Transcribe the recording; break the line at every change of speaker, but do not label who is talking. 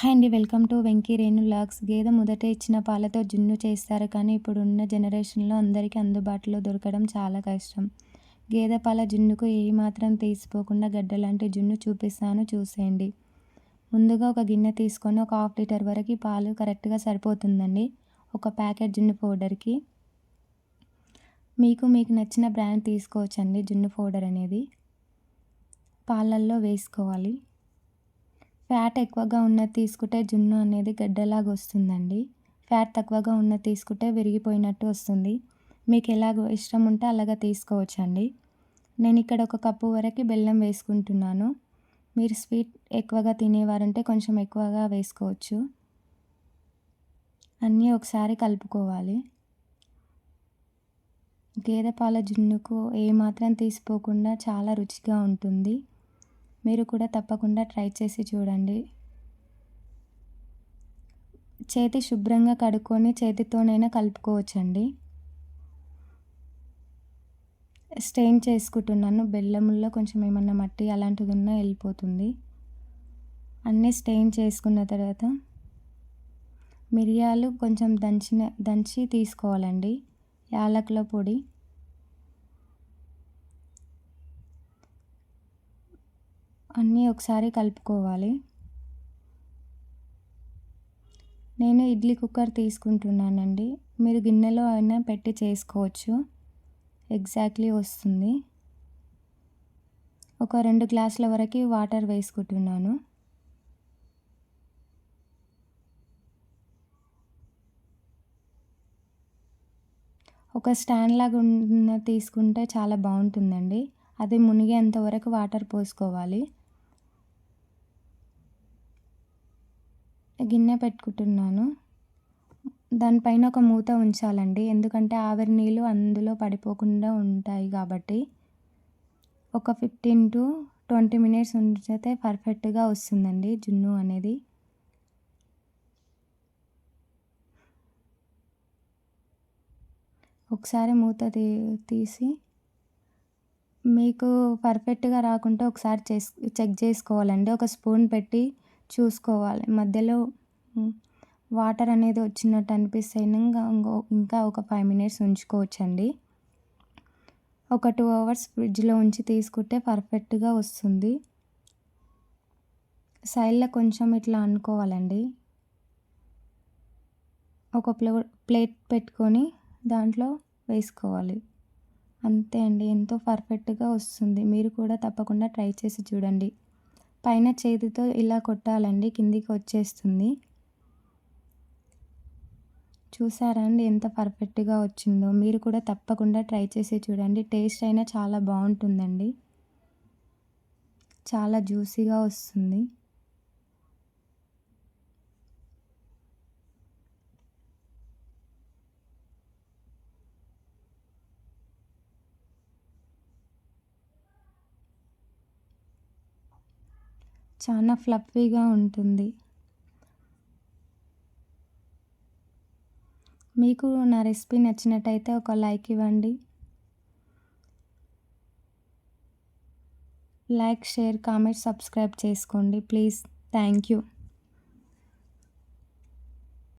Hi అండి welcome to Venky Renu logs గేదె మొదట ఇచ్చిన పాలతో జున్ను చేస్తారు కానీ ఇప్పుడున్న జనరేషన్లో అందరికీ అందుబాటులో దొరకడం చాలా కష్టం. గేదె పాల జున్నుకు ఏమాత్రం తీసిపోకుండా గడ్డ లాంటి జున్ను చూపిస్తాను చూసేయండి. ముందుగా ఒక గిన్నె తీసుకొని ఒక హాఫ్ లీటర్ వరకు పాలు కరెక్ట్గా సరిపోతుందండి. ఒక ప్యాకెట్ జున్ను పౌడర్కి. మీకు మీకు నచ్చిన బ్రాండ్ తీసుకోవచ్చండి జున్ను పౌడర్ అనేది. పాలల్లో వేసుకోవాలి. ఫ్యాట్ ఎక్కువగా ఉన్నది తీసుకుంటే జున్ను అనేది గడ్డలాగా వస్తుందండి ఫ్యాట్ తక్కువగా ఉన్నది తీసుకుంటే విరిగిపోయినట్టు వస్తుంది. మీకు ఎలాగ ఇష్టం ఉంటే అలాగా తీసుకోవచ్చండి. నేను ఇక్కడ ఒక కప్పు వరకు బెల్లం వేసుకుంటున్నాను. మీరు స్వీట్ ఎక్కువగా తినేవారంటే కొంచెం ఎక్కువగా వేసుకోవచ్చు. అన్నీ ఒకసారి కలుపుకోవాలి. గేదె పాల జున్నుకు ఏమాత్రం తీసిపోకుండా చాలా రుచిగా ఉంటుంది. మీరు కూడా తప్పకుండా ట్రై చేసి చూడండి. చేతి శుభ్రంగా కడుక్కొని చేతితోనైనా కలుపుకోవచ్చండి. స్టెయిన్ చేసుకుంటున్నాను. బెల్లంలో కొంచెం ఏమన్నా మట్టి అలాంటిది ఉన్నా వెళ్ళిపోతుంది. అన్నీ స్టెయిన్ చేసుకున్న తర్వాత మిరియాలు కొంచెం దంచిన దంచి తీసుకోవాలండి. యాలకుల పొడి. అన్నీ ఒకసారి కలుపుకోవాలి. నేను ఇడ్లీ కుక్కర్ తీసుకుంటున్నానండి. మీరు గిన్నెలో అయినా పెట్టి చేసుకోవచ్చు. ఎగ్జాక్ట్లీ వస్తుంది. ఒక రెండు గ్లాసుల వరకు వాటర్ వేసుకుంటున్నాను. ఒక స్టాండ్ లాగా ఉన్న తీసుకుంటే చాలా బాగుంటుందండి. అది మునిగేంత వరకు వాటర్ పోసుకోవాలి. గిన్నె పెట్టుకుంటున్నాను. దానిపైన ఒక మూత ఉంచాలండి. ఎందుకంటే ఆవిరి నీళ్ళు అందులో పడిపోకుండా ఉంటాయి కాబట్టి ఒక ఫిఫ్టీన్ టు ట్వంటీ మినిట్స్ ఉంచితే పర్ఫెక్ట్గా వస్తుందండి జున్ను అనేది. ఒకసారి మూత తీ తీసి మీకు పర్ఫెక్ట్గా రాకుంటే ఒకసారి చెక్ చేసుకోవాలండి. ఒక స్పూన్ పెట్టి చూసుకోవాలి. మధ్యలో వాటర్ అనేది వచ్చినట్టు అనిపిస్తే ఇంకా ఇంకా ఒక ఫైవ్ మినిట్స్ ఉంచుకోవచ్చండి. ఒక టూ అవర్స్ ఫ్రిడ్జ్లో ఉంచి తీసుకుంటే పర్ఫెక్ట్గా వస్తుంది. సైడ్లో కొంచెం ఇట్లా అనుకోవాలండి. ఒక ప్లే ప్లేట్ పెట్టుకొని దాంట్లో వేసుకోవాలి. అంతే అండి ఎంతో పర్ఫెక్ట్గా వస్తుంది. మీరు కూడా తప్పకుండా ట్రై చేసి చూడండి. పైన చేతితో ఇలా కొట్టాలండి కిందికి వచ్చేస్తుంది. చూసారా అండి ఎంత పర్ఫెక్ట్గా వచ్చిందో? మీరు కూడా తప్పకుండా ట్రై చేసి చూడండి. టేస్ట్ అయినా చాలా బాగుంటుందండి. చాలా జ్యూసీగా వస్తుంది. చాలా ఫ్లఫీగా ఉంటుంది. మీకు నా రెసిపీ నచ్చినట్టయితే ఒక లైక్ ఇవ్వండి. లైక్ షేర్ కామెంట్ సబ్స్క్రైబ్ చేసుకోండి. Please thank you.